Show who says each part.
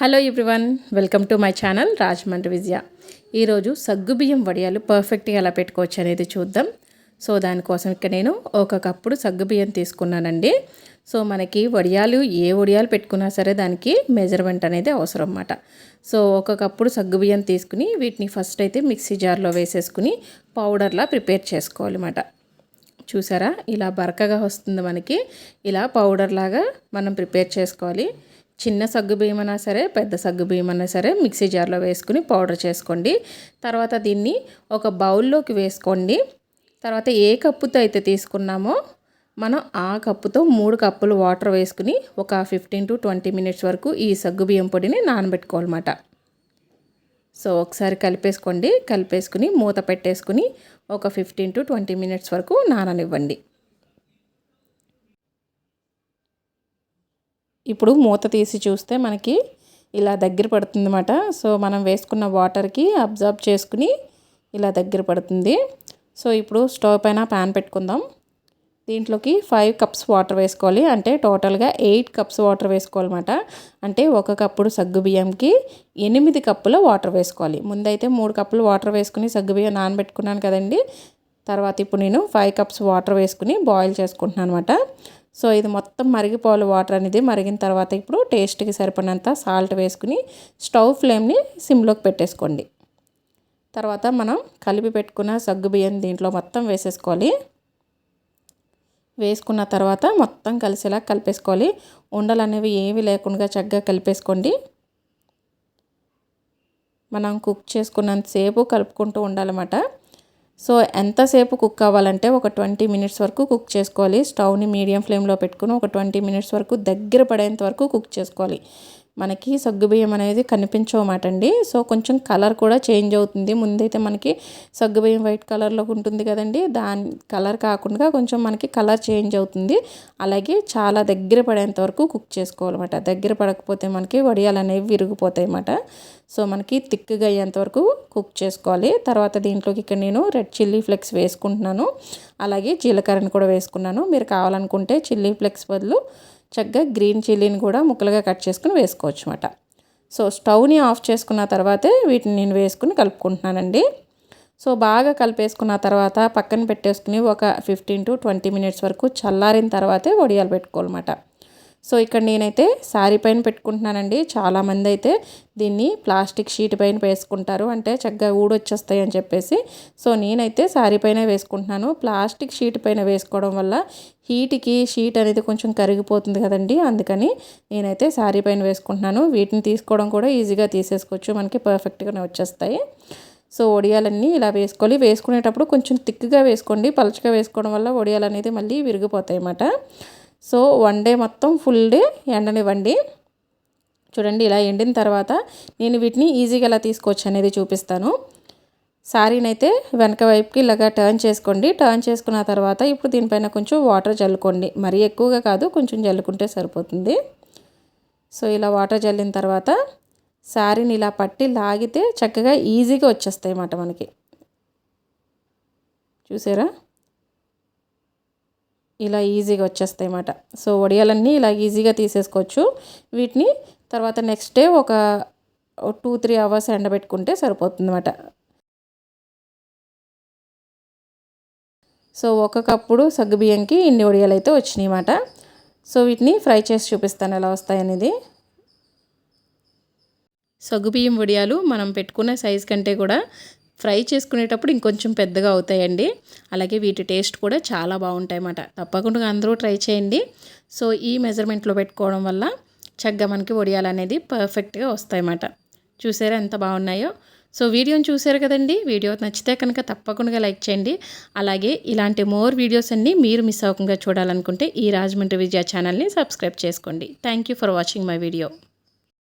Speaker 1: Hello everyone welcome to my channel Rajahmundry Vijaya ఈరోజు సగ్గుబియ్యం వడియాలు పర్ఫెక్ట్గా ఎలా పెట్టుకోవచ్చు అనేది చూద్దాం. సో దానికోసం ఇక్కడ నేను ఒక కప్పుడు సగ్గుబియ్యం తీసుకున్నానండి. సో మనకి వడియాలు ఏ వడియాలు పెట్టుకున్నా సరే దానికి మెజర్మెంట్ అనేది అవసరం అన్నమాట సో ఒక కప్పుడు సగ్గుబియ్యం తీసుకుని వీటిని ఫస్ట్ అయితే మిక్సీ జార్లో వేసేసుకుని పౌడర్లా ప్రిపేర్ చేసుకోవాలన్నమాట. చూసారా? ఇలా బరకగా వస్తుంది మనకి. ఇలా పౌడర్ లాగా మనం ప్రిపేర్ చేసుకోవాలి. చిన్న సగ్గు బియ్యమైనా సరే పెద్ద సగ్గు బియ్యమైనా సరే మిక్సీ జార్లో వేసుకుని పౌడర్ చేసుకోండి. తర్వాత దీన్ని ఒక బౌల్లోకి వేసుకోండి. తర్వాత ఏ కప్పుతో అయితే తీసుకున్నామో మనం ఆ కప్పుతో మూడు కప్పులు వాటర్ వేసుకుని ఒక ఫిఫ్టీన్ టు ట్వంటీ మినిట్స్ వరకు ఈ సగ్గు బియ్యం పొడిని నానబెట్టుకోవాలన్నమాట. సో ఒకసారి కలిపేసుకోండి. కలిపేసుకుని మూత పెట్టేసుకుని ఒక ఫిఫ్టీన్ టు ట్వంటీ మినిట్స్ వరకు నాననివ్వండి. ఇప్పుడు మూత తీసి చూస్తే మనకి ఇలా దగ్గర పడుతుందన్నమాట. సో మనం వేసుకున్న వాటర్కి అబ్జర్వ్ చేసుకుని ఇలా దగ్గర పడుతుంది. సో ఇప్పుడు స్టవ్ పైన ప్యాన్ పెట్టుకుందాం. దీంట్లోకి ఫైవ్ కప్స్ వాటర్ వేసుకోవాలి. అంటే టోటల్గా ఎయిట్ కప్స్ వాటర్ వేసుకోవాలన్నమాట. అంటే ఒక కప్పుడు సగ్గు బియ్యంకి ఎనిమిది కప్పుల వాటర్ వేసుకోవాలి. ముందైతే మూడు కప్పులు వాటర్ వేసుకుని సగ్గు బియ్యం నానబెట్టుకున్నాను కదండి. తర్వాత ఇప్పుడు నేను ఫైవ్ కప్స్ వాటర్ వేసుకుని బాయిల్ చేసుకుంటున్నాను అనమాట సో ఇది మొత్తం మరిగిపోవాలి వాటర్ అనేది. మరిగిన తర్వాత ఇప్పుడు టేస్ట్కి సరిపడినంత సాల్ట్ వేసుకుని స్టవ్ ఫ్లేమ్ని సిమ్లోకి పెట్టేసుకోండి. తర్వాత మనం కలిపి పెట్టుకున్న సగ్గు బియ్యం దీంట్లో మొత్తం వేసేసుకోవాలి. వేసుకున్న తర్వాత మొత్తం కలిసేలా కలిపేసుకోవాలి. ఉండలు అనేవి ఏవి లేకుండా చక్కగా కలిపేసుకోండి. మనం కుక్ చేసుకున్నంతసేపు కలుపుకుంటూ ఉండాలన్నమాట. సో ఎంతసేపు కుక్ అవ్వాలంటే ఒక ట్వంటీ మినిట్స్ వరకు కుక్ చేసుకోవాలి. స్టవ్ని మీడియం ఫ్లేమ్లో పెట్టుకుని ఒక ట్వంటీ మినిట్స్ వరకు దగ్గర పడేంత వరకు కుక్ చేసుకోవాలి. మనకి సగ్గుబియ్యం అనేది కనిపించవమాట అండి. సో కొంచెం కలర్ కూడా చేంజ్ అవుతుంది. ముందైతే మనకి సగ్గుబియ్యం వైట్ కలర్లో ఉంటుంది కదండి. దాని కలర్ కాకుండా కొంచెం మనకి కలర్ చేంజ్ అవుతుంది. అలాగే చాలా దగ్గర పడేంత వరకు కుక్ చేసుకోవాలన్నమాట. దగ్గర పడకపోతే మనకి వడియాలు అనేవి విరిగిపోతాయి అన్నమాట. సో మనకి థిక్గా అయ్యేంత వరకు కుక్ చేసుకోవాలి. తర్వాత దీంట్లోకి ఇక్కడ నేను రెడ్ చిల్లీ ఫ్లెక్స్ వేసుకుంటున్నాను. అలాగే జీలకర్రని కూడా వేసుకున్నాను. మీరు కావాలనుకుంటే చిల్లీ ఫ్లెక్స్ బదులు చక్కగా గ్రీన్ చిల్లీని కూడా ముక్కలుగా కట్ చేసుకుని వేసుకోవచ్చు అనమాట సో స్టవ్ని ఆఫ్ చేసుకున్న తర్వాతే వీటిని నేను వేసుకుని కలుపుకుంటున్నానండి. సో బాగా కలిపేసుకున్న తర్వాత పక్కన పెట్టేసుకుని ఒక ఫిఫ్టీన్ టు ట్వంటీ మినిట్స్ వరకు చల్లారిన తర్వాతే వడియాలు పెట్టుకోవాలన్నమాట. సో ఇక్కడ నేనైతే శారీ పైన పెట్టుకుంటున్నానండి. చాలామంది అయితే దీన్ని ప్లాస్టిక్ షీట్ పైన వేసుకుంటారు. అంటే చక్కగా ఊడొచ్చేస్తాయి అని చెప్పేసి. సో నేనైతే శారీ పైన వేసుకుంటున్నాను. ప్లాస్టిక్ షీట్ పైన వేసుకోవడం వల్ల హీట్కి షీట్ అనేది కొంచెం కరిగిపోతుంది కదండి. అందుకని నేనైతే శారీ పైన వేసుకుంటున్నాను. వీటిని తీసుకోవడం కూడా ఈజీగా తీసేసుకోవచ్చు. మనకి పర్ఫెక్ట్గానే వచ్చేస్తాయి. సో వడియాలన్నీ ఇలా వేసుకోవాలి. వేసుకునేటప్పుడు కొంచెం థిక్గా వేసుకోండి. పలచగా వేసుకోవడం వల్ల వడియాలు అనేది మళ్ళీ విరిగిపోతాయి అన్నమాట. సో వన్ డే మొత్తం ఫుల్ డే ఎండనివ్వండి. చూడండి ఇలా ఎండిన తర్వాత నేను వీటిని ఈజీగా ఎలా తీసుకోవచ్చు అనేది చూపిస్తాను. శారీనైతే వెనక వైపుకి ఇలాగా టర్న్ చేసుకోండి. టర్న్ చేసుకున్న తర్వాత ఇప్పుడు దీనిపైన కొంచెం వాటర్ చల్లుకోండి మరీ ఎక్కువగా కాదు కొంచెం జల్లుకుంటే సరిపోతుంది. సో ఇలా వాటర్ జల్లిన తర్వాత శారీని ఇలా పట్టి లాగితే చక్కగా ఈజీగా వచ్చేస్తాయి అన్నమాట మనకి. చూసారా? ఇలా ఈజీగా వచ్చేస్తాయి అన్నమాట. సో వడియాలన్నీ ఇలా ఈజీగా తీసేసుకోవచ్చు. వీటిని తర్వాత నెక్స్ట్ డే ఒక టూ త్రీ అవర్స్ ఎండబెట్టుకుంటే సరిపోతుంది అన్నమాట. సో ఒక కప్పుడు సగ్గుబియ్యంకి ఇన్ని వడియాలు అయితే వచ్చినాయి అన్నమాట. సో వీటిని ఫ్రై చేసి చూపిస్తాను ఎలా వస్తాయనేది సగ్గుబియ్యం వడియాలు మనం పెట్టుకున్న సైజ్ కంటే కూడా ఫ్రై చేసుకునేటప్పుడు ఇంకొంచెం పెద్దగా అవుతాయండి. అలాగే వీటి టేస్ట్ కూడా చాలా బాగుంటాయి అన్నమాట తప్పకుండా అందరూ ట్రై చేయండి. సో ఈ మెజర్మెంట్లో పెట్టుకోవడం వల్ల చక్కగా మనకి వడియాలు అనేది పర్ఫెక్ట్గా వస్తాయన్నమాట. చూసారా ఎంత బాగున్నాయో? సో వీడియోని చూసారు కదండి? వీడియో నచ్చితే కనుక తప్పకుండా లైక్ చేయండి. అలాగే ఇలాంటి మోర్ వీడియోస్ అన్నీ మీరు మిస్ అవ్వకుండా చూడాలనుకుంటే ఈ రాజమండ్రి విజయ ఛానల్ని సబ్స్క్రైబ్ చేసుకోండి. Thank for watching my video.